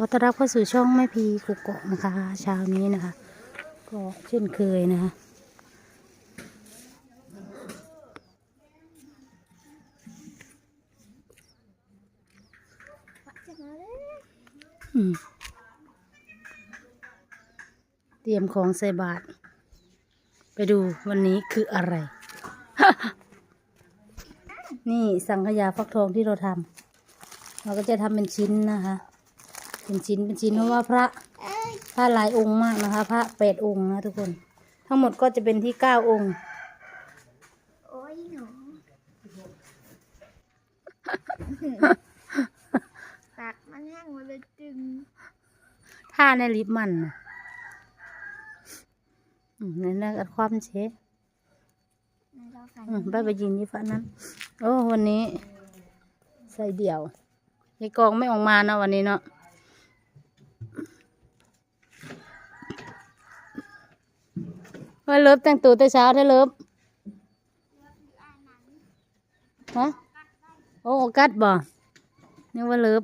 ขอต้อนรับเข้าสู่ช่องแม่พีกุกเกาะนะคะ เช้านี้นะคะ ก็เช่นเคยนะคะเตรียมของใส่บาตรไปดูวันนี้คืออะไร นี่สังขยาฟักทองที่เราทำเราก็จะทำเป็นชิ้นนะคะ เป็นชิ้นเป็นชิ้นเพราะว่าพระพระหลายองค์มากนะคะ พระแปดองค์นะทุกคน ทั้งหมดก็จะเป็นที่เก้าองค์โอ้ยหนูตักมันแห้งหมดเลยจึงท่าในลิฟต์มันน่ะอืมนั่นนะความเชฟในเราฝันอืมไปไปยินยี่ฟ้านั้นโอ้วันนี้ ใส่เดี่ยว ยายกองไม่ออกมาเนาะวันนี้เนาะ ว่าเลิฟแต่งตัวแต่เช้าได้เลิฟฮะโอ้กัดบ่นึกว่าเลิฟ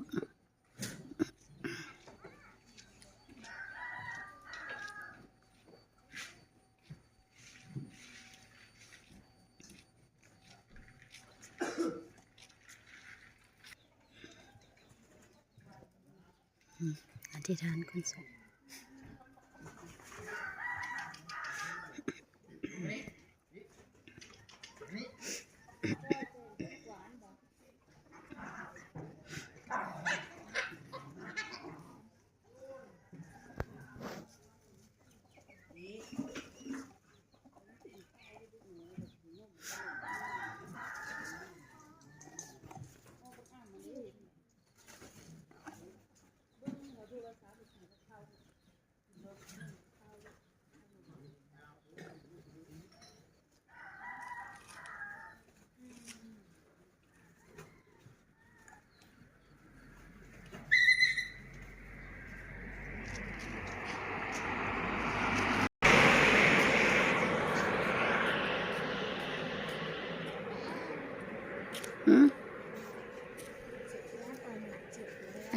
อธิษฐานคนสุข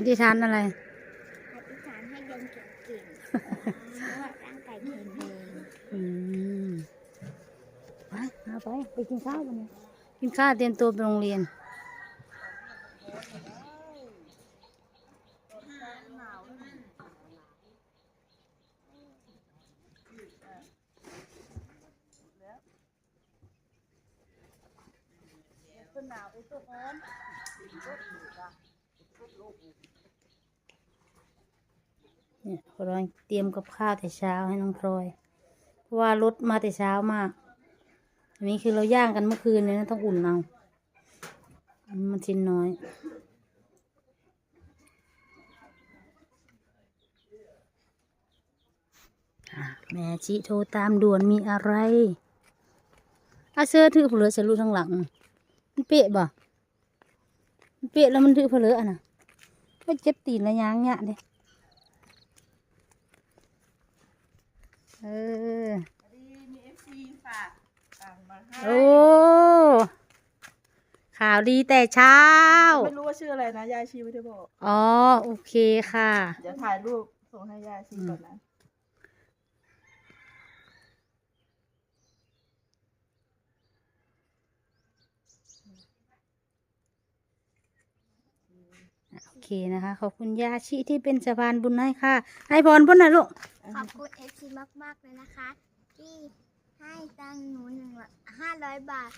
ธิษฐานอะไร อธิษฐานให้เดินเก่งๆเพราะว่าร่างกายแข็งแรงอืมไปเอาไปไปกินข้าวกันเลยกินข้าวเตรียมตัวไปโรงเรียน เนี่ยพลอยเตรียมกับข้าวแต่เช้าให้น้องพลอย เพราะว่ารถมาแต่เช้ามาก อันนี้คือเราย่างกันเมื่อคืนเลยนะต้องอุ่นเอามันชิ้นน้อยแม่ชิโทรตามด่วนมีอะไรอาเสื้อถือเผลอใส่ลูกทางหลัง มันเปะบ่มันเปะแล้วมันถือเผลออะนะก็เจ็บตีนระยางเนี่ยเด้ เออมีเอฟซีฝากตังมาให้โอ้ข่าวดีแต่เช้า ไม่รู้ว่าชื่ออะไรนะยายชีไม่ได้บอก อ๋อ โอเคค่ะ เดี๋ยวถ่ายรูปส่งให้ยายชีก่อนนะ โอเคนะคะ ขอบคุณยาชิที่เป็นสะพานบุญให้ค่ะ ให้พรพุ่นนะลูก ขอบคุณเอฟซีมาก ๆ เลยนะคะ ที่ให้ตังค์หนูหนึ่งห้าร้อยบาท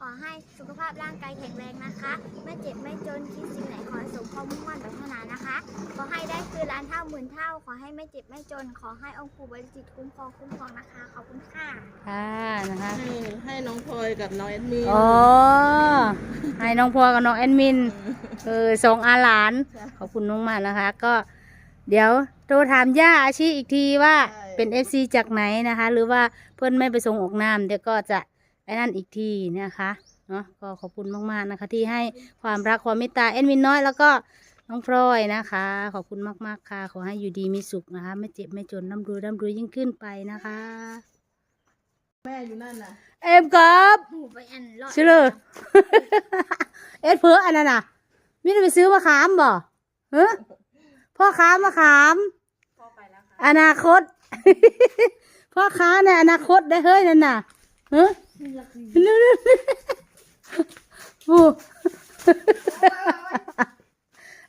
ขอให้สุขภาพร่างกายแข็งแรงนะคะ ไม่เจ็บไม่จนคิดสิ่งไหนขอให้สมความมุ่งมั่นปรารถนานะคะ ขอให้ได้คือล้านเท่าหมื่นเท่า ขอให้ไม่เจ็บไม่จน ขอให้องค์ปู่บริจิตรคุ้มครองคุ้มครองนะคะ ขอบคุณค่ะ ค่ะนะคะให้ให้น้องพลอยกับน้องแอดมินอ๋อให้น้องพลอยกับน้องแอดมิน เออสองอาหลาน ขอบคุณน้องมากนะคะ ก็เดี๋ยวโทรถามย่าอาชีอีกทีว่าเป็นเอฟซีจากไหนนะคะ หรือว่าเพื่อนไม่ไปส่งออกน้ำเดี๋ยวก็จะไอ้นั่นอีกทีนะคะเนาะก็ขอบคุณมากๆนะคะ ที่ให้ความรักความเมตตาแอดมินน้อยแล้วก็น้องพลอยนะคะ ขอบคุณมากๆค่ะ ขอให้อยู่ดีมีสุขนะคะ ไม่เจ็บไม่จนร่ำรวยร่ำรวยยิ่งขึ้นไปนะคะ แม่อยู่นั่นน่ะ เอ็มครับหนูไปอันรอดชื่อเลยเอ็ดเพื่ออันนั้นน่ะ มิได้ไปซื้อมะขามบ่เฮ้พ่อค้ามะขามอนาคต พ่อค้าในอนาคตได้เฮ้ยนั่นน่ะเฮ้ยเร็วๆโอ้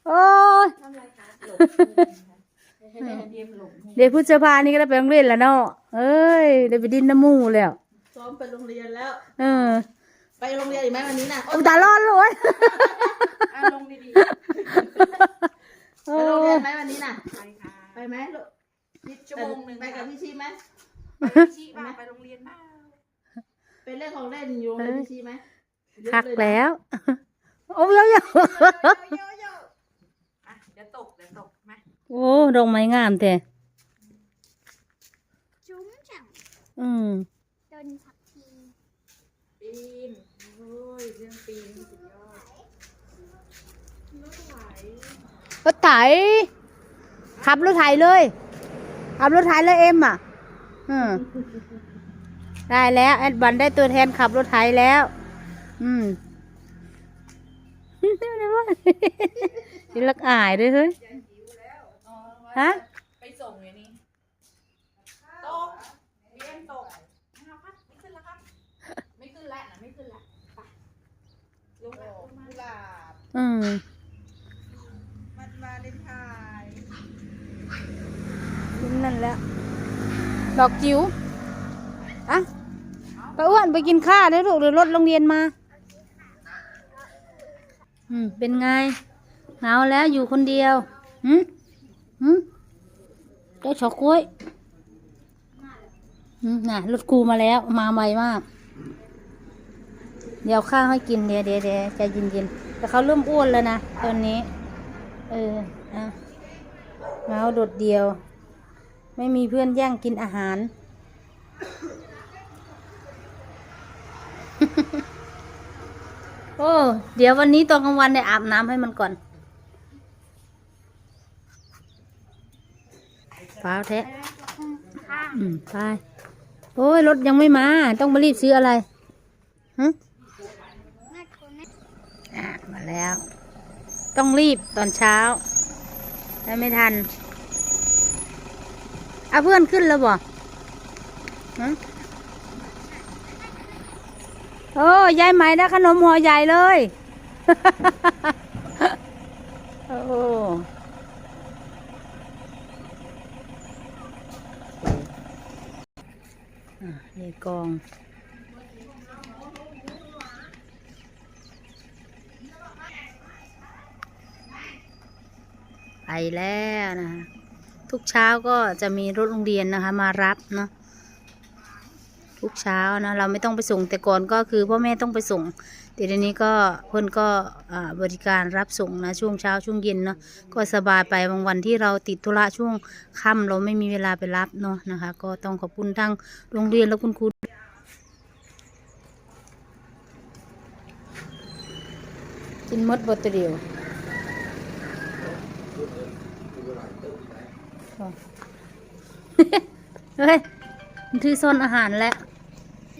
โอ้ยเดี๋ยวพุทธภานี่ก็ได้ไปโรงเรียนแล้วเนาะเอ้ยได้ไปดินน้ำมูแล้วซ้อมไปโรงเรียนแล้ว เออ ไปโรงเรียนอีกไหมวันนี้น่ะโอ้ตาร้อนเลยอะลงดีโอ้ๆ ไปโรงเรียนไหมวันนี้น่ะ ไปค่ะไปไหมลูกชั่วโมงหนึ่งไปกับพี่ชีไหมไปชีบ้าไปโรงเรียนบ้าไปเล่นของเล่นอยู่โรงเรียนพี่ชีไหมเยอะคักเยนะแล้วโอ้ยยอะเดี๋ยวตกเดี๋ยวตกไหมโอ้ดอกไม้งามแต่จุ้มจังอืมจนสักทีปีนโอ้ยเรื่องปีนสุดยอดรถไหว รถไถขับรถไถเลยขับรถไถเลยเอ็มอะอืมได้แล้ว แอดบันได้ตัวแทนขับรถไถแล้ว อืมเดี๋ยวว่านี่ลักอายด้วยเฮ้ยฮะไปส่งอย่างนี้ตกเรียนตกไม่ขึ้นแล้วครับไม่ขึ้นแล้วนะไม่ขึ้นแล้วลงมาลาอืม มันวาเลนไทน์ นั่นแหละ ดอกจิ๋วอะไปอ้วนไปกินข้าวได้ลูกหรือรถโรงเรียนมา อืม เป็นไงเหงาแล้วอยู่คนเดียวหืมหืมเจ้าชอกกล้วยหืมน่ะรถกูมาแล้วมาไวมาก เดี๋ยวข้าวให้กินเดี๋ยวเดี๋ยวเดี๋ยวใจเย็นๆแต่เขาเริ่มอ้วนแล้วนะตอนนี้ เอออะเหงาโดดเดียว ไม่มีเพื่อนแย่งกินอาหาร โอ้ เดี๋ยววันนี้ตอนกลางวันเนี่ยอาบน้ำให้มันก่อนฟ้าแท้ค่ะอืมไปโอ้ย รถยังไม่มา ต้องมารีบซื้ออะไรฮะแม่คุณแม่อะมาแล้ว ต้องรีบตอนเช้าถ้าไม่ทัน อาเพื่อนขึ้นแล้วบ่โอ้ยายไหมได้ขนมห่อใหญ่เลย โอ้อะนี่กองไปแล้วนะคะ ทุกเช้าก็จะมีรถโรงเรียนนะคะ มารับเนาะทุกเช้านะเราไม่ต้องไปส่งแต่ก่อนก็คือพ่อแม่ต้องไปส่งแต่เดี๋ยวนี้ก็เพิ่อนก็บริการรับส่งนะช่วงเช้าช่วงเย็นเนาะก็สบายไปบางวันที่เราติดธุระช่วงค่ำเราไม่มีเวลาไปรับเนาะนะคะ ก็ต้องขอบคุณทั้งโรงเรียนและคุณครูกินมดบทเดียว เฮ้ยมันถือซ่อนอาหารแล้ว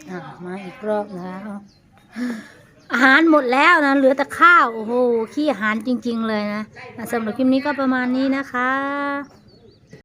อะมาอีกรอบนะคะอาหารหมดแล้วนะ เหลือแต่ข้าว โอ้โห ขี้อาหารจริง ๆ เลยนะสำหรับคลิปนี้ก็ประมาณนี้นะคะ